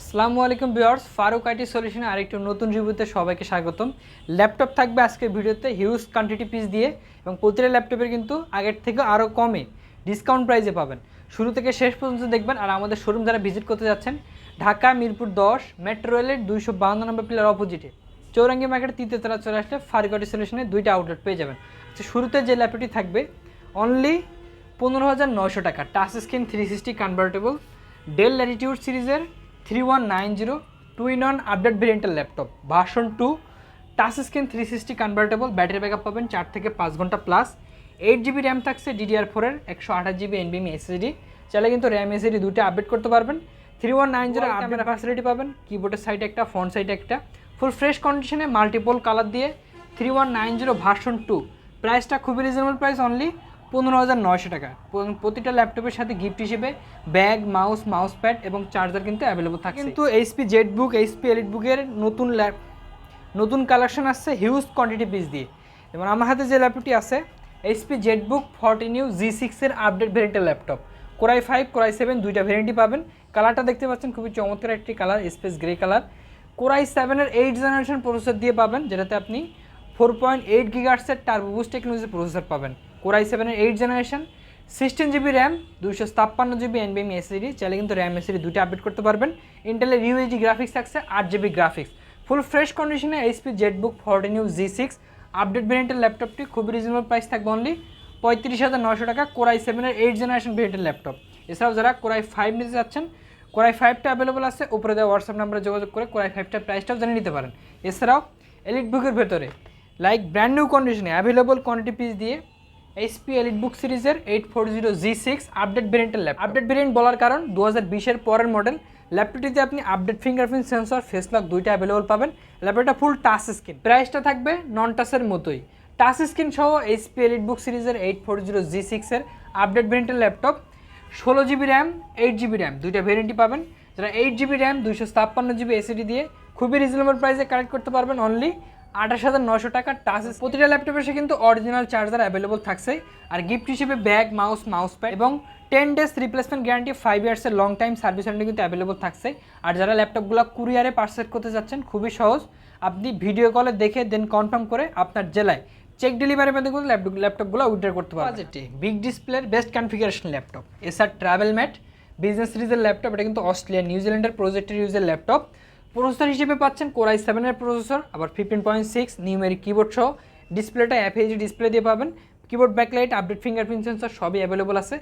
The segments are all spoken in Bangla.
আসসালামু আলাইকুম বিয়ার্স ফারুক আইটি সলিউশনে আরেকটি নতুন রিভিউতে সবাইকে স্বাগতম। ল্যাপটপ থাকবে আজকের ভিডিওতে হিউজ কোয়ান্টিটি পিস দিয়ে এবং প্রতিটা ল্যাপটপের কিন্তু আগের থেকে আরও কমে ডিসকাউন্ট প্রাইসে পাবেন। শুরু থেকে শেষ পর্যন্ত দেখবেন আর আমাদের শোরুম যারা ভিজিট করতে যাচ্ছেন, ঢাকা, মিরপুর দশ মেট্রো রেলের দুইশো বাহান্ন নম্বর পিলার অপোজিটে চৌরাঙ্গি মার্কেটের তৃতীয় তলা চলে আসলে ফারুক আইটি সলিউশনে দুইটা আউটলেট পেয়ে যাবেন। আচ্ছা শুরুতে যে ল্যাপটপটি থাকবে অনলি পনেরো হাজার নয়শো টাকা touch screen three sixty convertible Dell Latitude সিরিজের three one nine zero two in one update ভেরিয়েন্টাল laptop version two touch screen three sixty convertible battery backup পাবেন চার থেকে পাঁচ ঘণ্টা প্লাস এইট জিবি র্যাম থাকছে ডিডিআর ফোরের একশো আঠাশ জিবি এনবিএম এসএসডি চাইলে কিন্তু র্যাম এসএসডি দুটো আপডেট করতে পারবেন। Three one nine zero camera facility পাবেন কিবোর্ডের সাইডে একটা ফ্রন্ট সাইডে একটা। ফুল ফ্রেশ কন্ডিশনে মাল্টিপল কালার দিয়ে three one nine zero version two প্রাইসটা খুবই রিজনেবল প্রাইস অনলি পনেরো হাজার নয়শো টাকা। প্রতিটা ল্যাপটপের সাথে গিফট হিসেবে ব্যাগ মাউস মাউস প্যাড এবং চার্জার কিন্তু অ্যাভেলেবল থাকে কিন্তু HP Z book HP elite বুকের নতুন ল্যাপ, নতুন কালেকশন আসছে হিউজ কোয়ান্টিটি পিস দিয়ে। এবং আমার হাতে যে ল্যাপটপটি আছে HP ZBook fourteen U G সিক্সের আপডেট ভেরিয়েন্টের laptop. Core i five Core i seven দুইটা ভেরিয়েন্টই পাবেন। কালারটা দেখতে পাচ্ছেন, খুবই চমৎকার একটি colour space grey colour Core i সেভেনের এইট জেনারেশন প্রসেসর দিয়ে পাবেন, যেটাতে আপনি ফোর পয়েন্ট এইট গিগার্সের টার্বোবুস্ট টেকনোলজি প্রসেসর পাবেন। কোরাই সেভেনের eight generation, sixteen GB RAM দুশো ছাপ্পান্ন জিবি এনবিএম এসিডি চাইলে কিন্তু র্যাম এসিডি দুটো আপডেট করতে পারবেন। ইন্টেলের ইউএইচডি গ্রাফিক্স থাকছে আট জিবি গ্রাফিক্স ফুল ফ্রেশ কন্ডিশনে HP ZBook fourteen U G six update ভেরিয়েন্টের ল্যাপটপটি খুবই রিজনেবল প্রাইস থাকবে অনলি পঁয়ত্রিশ হাজার নশো টাকা কোরাই সেভেনের এইট জেনারেশন ভেরিয়েন্টের ল্যাপটপ এছাড়াও যারা কোরাই ফাইভ নিতে যাচ্ছেন কোরাই ফাইভটা অ্যাভেলেবল আছে, উপরে দেওয়া হোয়াটসঅ্যাপ নাম্বারে যোগাযোগ করে কোরাই ফাইভটার প্রাইসটাও জেনে নিতে পারেন। এছাড়াও এলিট বুকের ভেতরে লাইক ব্র্যান্ড নিউ কন্ডিশনে অ্যাভেলেবল কোয়ান্টিটি পিস দিয়ে এইচপি এলিট বুক সিরিজের eight four zero G six update ভেরিয়েন্টের ল্যাপ আপডেট ভেরিয়েন্ট বলার কারণ দু হাজার বিশের পরের মডেল ল্যাপটপটিতে আপনি update fingerprint sensor face lock দুইটা অ্যাভেলেবল পাবেন। ল্যাপটপটা ফুল টাচ স্ক্রিন প্রাইসটা থাকবে নন টাচের মতোই। টাচ স্ক্রিন সহ এইচপি এলিট বুক সিরিজের এইট ফোর জিরো জি সিক্সের আপডেট ভেরিয়েন্টের ল্যাপটপ ষোলো GB RAM eight GB RAM দুইটা ভেরিয়েন্টই পাবেন। যারা এইট জিবি র্যাম দুইশো ছাপ্পান্ন জিবি এসিডি দিয়ে খুবই রিজনেবল প্রাইসে কালেক্ট করতে পারবেন অনলি আঠাশ হাজার নশো টাকা টাচ প্রতিটা ল্যাপটপে সে কিন্তু অরিজিনাল চার্জার অ্যাভেলেবল থাকছে। আর গিফট হিসেবে ব্যাগ মাউস মাউস প্যাড এবং ten days replacement guarantee five ইয়ার্সের long time service warranty কিন্তু অ্যাভেলেবল থাকছে। আর যারা ল্যাপটপগুলো কুরিয়ারে পার্সেল করতে যাচ্ছেন, খুবই সহজ। আপনি ভিডিও কলে দেখে দেন কনফার্ম করে আপনার জেলায় চেক ডেলিভারি মধ্যে কিন্তু ল্যাপটপ ল্যাপটপগুলো উইড্রো করতে বাজেটে বিগ ডিসপ্লের best configuration laptop Acer TravelMate business সিরিজের ল্যাপটপ এটা কিন্তু অস্ট্রেলিয়া নিউজিল্যান্ডের প্রজেক্টের ইউজের ল্যাপটপ প্রসেসর হিসেবে পাচ্ছেন কোরাই সেভেনের প্রসেসর, আবার fifteen point six numeric keyboard সহ। ডিসপ্লেটা এফএইচডি ডিসপ্লে দিয়ে পাবেন। Keyboard backlight update fingerprint sensor সবই অ্যাভেলেবল আছে।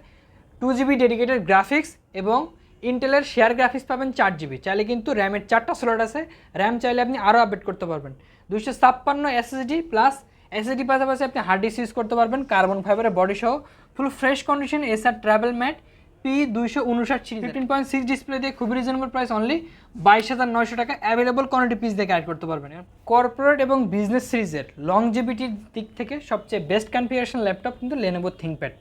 টু জিবি ডেডিকেটেড গ্রাফিক্স এবং ইন্টেলের শেয়ার গ্রাফিক্স পাবেন চার জিবি চাইলে কিন্তু র্যামের চারটা স্লট আছে। র্যাম চাইলে আপনি আরও আপডেট করতে পারবেন। দুইশো ছাপ্পান্ন এসএসডি প্লাস এসএসডি পাশাপাশি আপনি হার্ড ডিস্ক ইউজ করতে পারবেন। কার্বন ফাইবারের বডি সহ। Full fresh condition Acer TravelMate P দুইশো উনষাট ফিফটিন পয়েন্ট সিক্স ডিসপ্লে দিয়ে খুবই রিজনেবল প্রাইস অনলি বাইশ হাজার নয়শো টাকা অ্যাভেলেবল কোয়ান্টিটি পিস দিয়ে অ্যাড করতে পারবেন। কর্পোরেট এবং বিজনেস সিরিজের লংজিভিটির দিক থেকে সবচেয়ে বেস্ট কনফিগারেশন ল্যাপটপ কিন্তু লেনোভো থিঙ্কপ্যাড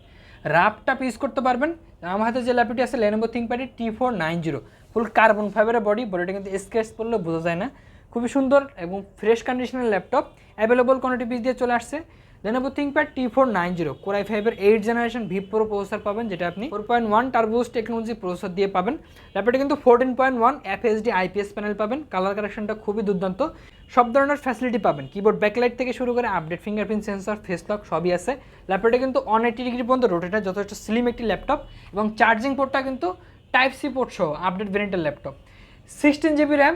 রাফটা পিস করতে পারবেন। আমার হাতে যে ল্যাপটপটি আছে Lenovo থিঙ্কপ্যাডের T four nine zero full carbon ফাইবারের বডি বডিটা কিন্তু স্ক্রেচ পড়লে বোঝা যায় না। খুবই সুন্দর এবং ফ্রেশ কন্ডিশনের ল্যাপটপ অ্যাভেলেবল কোয়ান্টিটি পিস দিয়ে চলে আসছে। Lenovo ThinkPad T four nine zero Core i ফাইভের eight generation V pro processor পাবেন, যেটা আপনি four point one turbos technology processor দিয়ে পাবেন। ল্যাপটপে কিন্তু fourteen point one FSD IPS panel পাবেন। কালার কারেকশনটা খুবই দুর্দান্ত। সব ধরনের ফ্যাসিলিটি পাবেন। কিবোর্ড ব্যাকলাইট থেকে শুরু করে update fingerprint sensor face lock সবই আছে। ল্যাপটপটা কিন্তু ওয়ান এইটি ডিগ্রি পর্যন্ত রোটেটার যথেষ্ট স্লিম একটি ল্যাপটপ এবং চার্জিং পোর্টটা কিন্তু টাইপ সি পোর্ট সহ আপডেট ভেরিয়েন্টের ল্যাপটপ সিক্সটিন জিবি র্যাম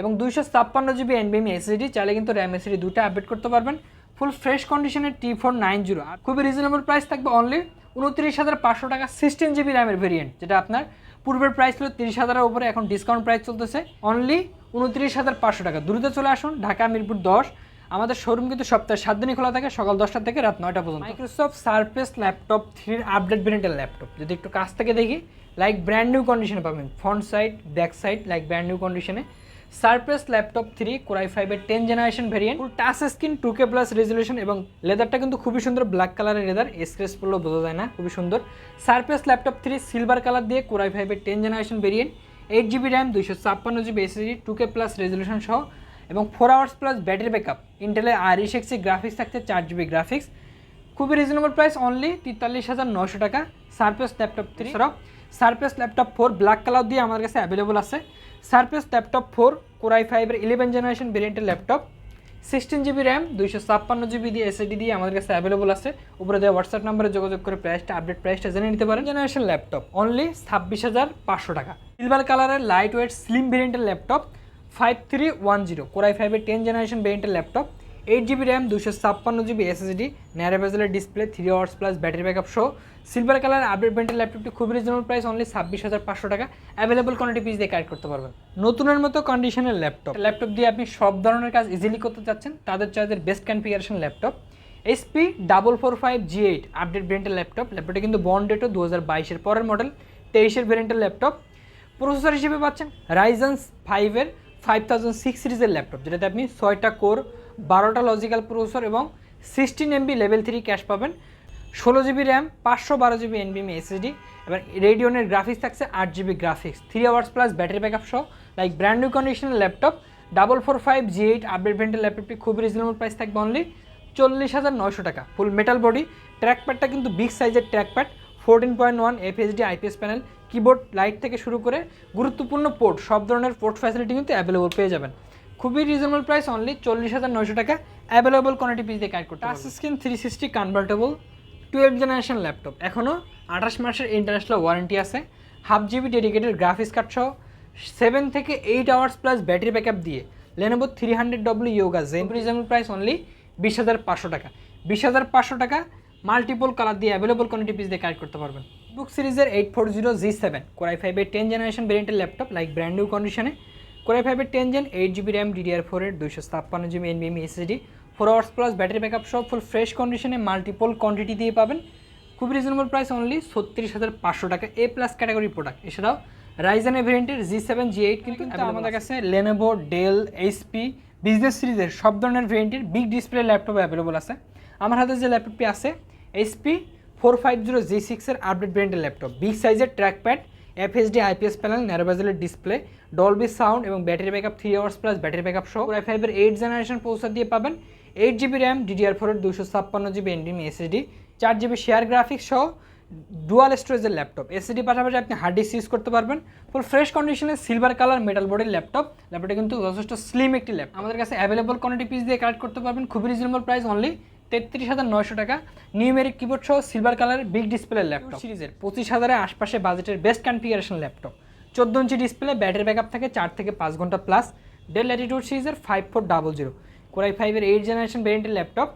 এবং দুইশো ছাপ্পান্ন জিবি এনবিএমি এসএসডি চাইলে কিন্তু র্যাম এসএসডি দুটো আপডেট করতে পারবেন। ফুল ফ্রেশ কন্ডিশনের টি ফোর নাইন জিরো। আর খুবই রিজনেবল প্রাইস থাকবে অনলি উনত্রিশ হাজার পাঁচশো টাকা সিক্সটিন জিবি র্যামের ভেরিয়েন্ট যেটা আপনার পূর্বের প্রাইস ছিল তিরিশ হাজারের উপরে, এখন ডিসকাউন্ট প্রাইস চলতেছে। অনলি উনত্রিশ হাজার পাঁচশো টাকা। দ্রুত চলে আসুন, ঢাকা মিরপুর দশ। আমাদের শোরুম কিন্তু সপ্তাহে সাত দিনই খোলা থাকে, সকাল দশটা থেকে রাত নয়টা পর্যন্ত। মাইক্রোসফট সার্ফেস ল্যাপটপ থ্রির আপডেট ভেরিয়েন্টের ল্যাপটপ যদি একটু কাছ থেকে দেখি লাইক ব্র্যান্ড নিউ কন্ডিশনে পাবেন। Front side back side like brand new কন্ডিশনে Surface laptop three Core i ফাইভের ten generation variant full touch screen two K plus resolution এবং লেদারটা কিন্তু খুবই সুন্দর ব্ল্যাক কালারের লেদার স্ক্রেচ পড়লেও বোঝা যায় না খুবই সুন্দর। Surface laptop three silver colour দিয়ে কোরাই ফাইভের ten generation variant eight GB RAM দুইশো ছাপ্পান্ন GB SSD two K plus resolution সহ এবং four hours plus battery backup ইন্টেলের আর এক্সি গ্রাফিক্স থাকছে চার জিবি গ্রাফিক্স খুবই রিজনেবল প্রাইস অনলি তেতাল্লিশ হাজার নশো টাকা Surface laptop three Surface laptop four black colour দিয়ে আমাদের কাছে অ্যাভেলেবল আছে। Surface laptop four Core i ফাইভের ইলেভেন জেনারেশন ভেরিয়েন্টের ল্যাপটপ সিক্সটিন জিবি র্যাম দুইশো ছাপ্পান্ন জিবি দিয়ে এসএডি দিয়ে আমাদের কাছে অ্যাভেলেবল আছে। উপরে দেওয়া হোয়াটসঅ্যাপ নাম্বারে যোগাযোগ করে প্রাইসটা আপডেট প্রাইসটা জেনে নিতে পারেন। জেনারেশন ল্যাপটপ অনলি ছাব্বিশ হাজার পাঁচশো টাকা। সিলভার কালারের লাইট ওয়েট স্লিম ভেরিয়েন্টের laptop five three one zero core i ফাইভের টেন জেনারেশন ভেরিয়েন্টের ল্যাপটপ এইট জিবি র্যাম দুশো ছাপ্পান্ন GB SSD ন্যারোভেজেলের display three hours plus battery backup সহ সিলভার কালার আপডেট ভেরিয়েন্টের ল্যাপটপটি খুবই রিজনেবল প্রাইস অনলি ছাব্বিশ হাজার পাঁচশো টাকা। অ্যাভেলেবল কোয়ান্টিটি পিস দিয়ে কালেক্ট করতে পারবেন। নতুনের মতো কন্ডিশনের ল্যাপটপ ল্যাপটপ দিয়ে আপনি সব ধরনের কাজ ইজিলি করতে চাচ্ছেন, তাদের চাইদের best configuration laptop SP double four five G eight update ভেরিয়েন্টের ল্যাপটপ ল্যাপটপটি কিন্তু বন্ড ডেটও দু হাজার বাইশের পরের মডেল তেইশের ভেরিয়েন্টের ল্যাপটপ প্রসেসর হিসেবে পাচ্ছেন রাইজেন্স ফাইভের ফাইভ থাউজেন্ড সিক্স সিরিজের ল্যাপটপ যেটাতে আপনি ছয়টা কোর বারোটা লজিক্যাল প্রসেসর এবং sixteen MB level three cache পাবেন। ষোলো জিবি র্যাম পাঁচশো বারো জিবি এনবিএম এসএসডি এবার রেডিওনের গ্রাফিক্স থাকছে আট GB graphics three hours plus battery backup সহ লাইক ব্র্যান্ড নিউ কন্ডিশনের laptop double four five G eight update ভেন্টের ল্যাপটপটি খুবই রিজনেবল প্রাইস থাকবে অনলি চল্লিশ হাজার নয়শো টাকা। ফুল মেটাল বডি ট্র্যাক প্যাডটা কিন্তু বিগ সাইজের track pad fourteen point one FSD IPS panel keyboard light থেকে শুরু করে গুরুত্বপূর্ণ পোর্ট সব ধরনের পোর্ট ফ্যাসিলিটি কিন্তু অ্যাভেলেবল পেয়ে যাবেন। খুবই রিজনেবল প্রাইস অনলি চল্লিশ হাজার নয়শো টাকা অ্যাভেলেবল কোয়ান্টিটি পিস দিয়ে কাজ করতে touch screen three sixty convertible twelve generation laptop এখনও আঠাশ মাসের ইন্টারন্যাশনাল ওয়ারেন্টি আছে। Half GB dedicated graphics card সহ সেভেন থেকে eight hours plus battery backup দিয়ে Lenovo three hundred W Yoga gen reasonable price only বিশ হাজার পাঁচশো টাকা। বিশ হাজার পাঁচশো টাকা মাল্টিপল কালার দিয়ে অ্যাভেলেবল কোয়ান্টিটি পিস দিয়ে কালেক্ট করতে পারবেন। বুক সিরিজের eight four zero G seven core i ফাইভের টেন জেনারেশন ভেরিয়েন্টের ল্যাপটপ লাইক ব্র্যান্ড নিউ কন্ডিশনে কোরাই ফাইভের ten gen eight GB RAM DDR ফোরের দুইশো ছাপ্পান্ন GB এনবিএমি SSD four hours plus battery backup সব ফুল ফ্রেশ কন্ডিশনে মাল্টিপল কোয়ান্টিটি দিয়ে পাবেন। খুব রিজনেবল প্রাইস অনলি ছত্রিশ হাজার পাঁচশো টাকা এ প্লাস ক্যাটাগরি প্রোডাক্ট এছাড়াও রাইজেনের ভেরিয়েন্টের জি সেভেন জি এইট কিন্তু আমাদের কাছে লেনোভো ডেল এইচপি বিজনেস সিরিজের সব ধরনের ভেরিয়েন্টের বিগ ডিসপ্লে ল্যাপটপ অ্যাভেলেবল আছে। আমার হাতে যে ল্যাপটপটি আছে HP four five zero G সিক্সের আপডেট ব্র্যান্ডের ল্যাপটপ বিগ সাইজের track trackpad FSD IPS panel ন্যারোবাজেলের display Dolby sound এবং battery backup three hours plus battery backup সহ। আই ফাইভের এইট জেনারেশন প্রসেসর দিয়ে পাবেন। এইট জিবি র্যাম ডিডিআর ফোরের দুশো ছাপ্পান্ন জিবি এনডিএম এসএসডি চার জিবি শেয়ার গ্রাফিক্স সহ ডুয়াল স্টোরেজের ল্যাপটপ এসএসডি পাশাপাশি আপনি হার্ড ডিস্ক ইউজ করতে পারবেন। ফুল ফ্রেশ কন্ডিশনে সিলভার কালার মেটাল বডির ল্যাপটপ ল্যাপটপটা কিন্তু যথেষ্ট স্লিম একটি ল্যাপটপ আমাদের কাছে অ্যাভেলেবল কোয়ান্টিটি পিস দিয়ে কালেক্ট করতে পারবেন। খুবই রিজনেবল প্রাইস অনলি তেত্রিশ হাজার নয়শো টাকা। নিউমেরিক কিবোর্ড সহ সিলভার কালারের বিগ ডিসপ্লে ল্যাপটপ সিরিজের পঁচিশ হাজারের আশপাশে বাজেটের বেস্ট কনফিগারেশন ল্যাপটপ চোদ্দ ইঞ্চি ডিসপ্লে ব্যাটারি ব্যাকআপ থাকে চার থেকে পাঁচ ঘণ্টা প্লাস ডেল ল্যাটিটিউড সিরিজের five four double zero core i ফাইভের এইট জেনারেশন ভেরিয়েন্টের ল্যাপটপ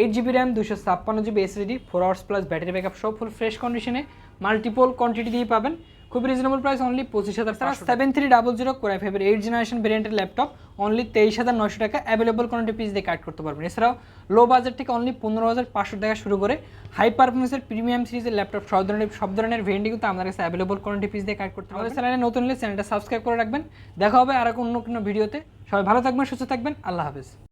এইট জিবি র্যাম দুশো ছাপ্পান্ন GB SSD four hours plus battery backup সব ফুল ফ্রেশ কন্ডিশনে মাল্টিপল কোয়ান্টিটি দিয়ে পাবেন। খুব রিজনেবল প্রাইস অনলি পঁচিশ হাজার টাকা। Seven three double zero core i ফাইভের এইট জেনারেশন ভেরিয়েন্টের ল্যাপটপ অনলি তেইশ হাজার নয়শো টাকা অ্যাভেলেবল কোয়ান্টিটি পিস দিয়ে কাট করতে পারবেন। এছাড়াও লো বাজেট থেকে অনলি পনেরো হাজার পাঁচশো টাকা শুরু করে হাই পারফরমেন্সের প্রিমিয়াম সিরিজের ল্যাপটপ সব ধরনের সব ধরনের ভেরিয়েন্ট কিন্তু আমাদের কাছে অ্যাভেলেবল কোয়ান্টিটি পিস দিয়ে কাট করতে আমাদের চ্যানেলে নতুন হলে চ্যানেলটা সাবস্ক্রাইব করে রাখবেন। দেখা হবে আর অন্য কোনো ভিডিওতে। সবাই ভালো থাকবেন সুস্থ থাকবেন। আল্লাহ হাফেজ।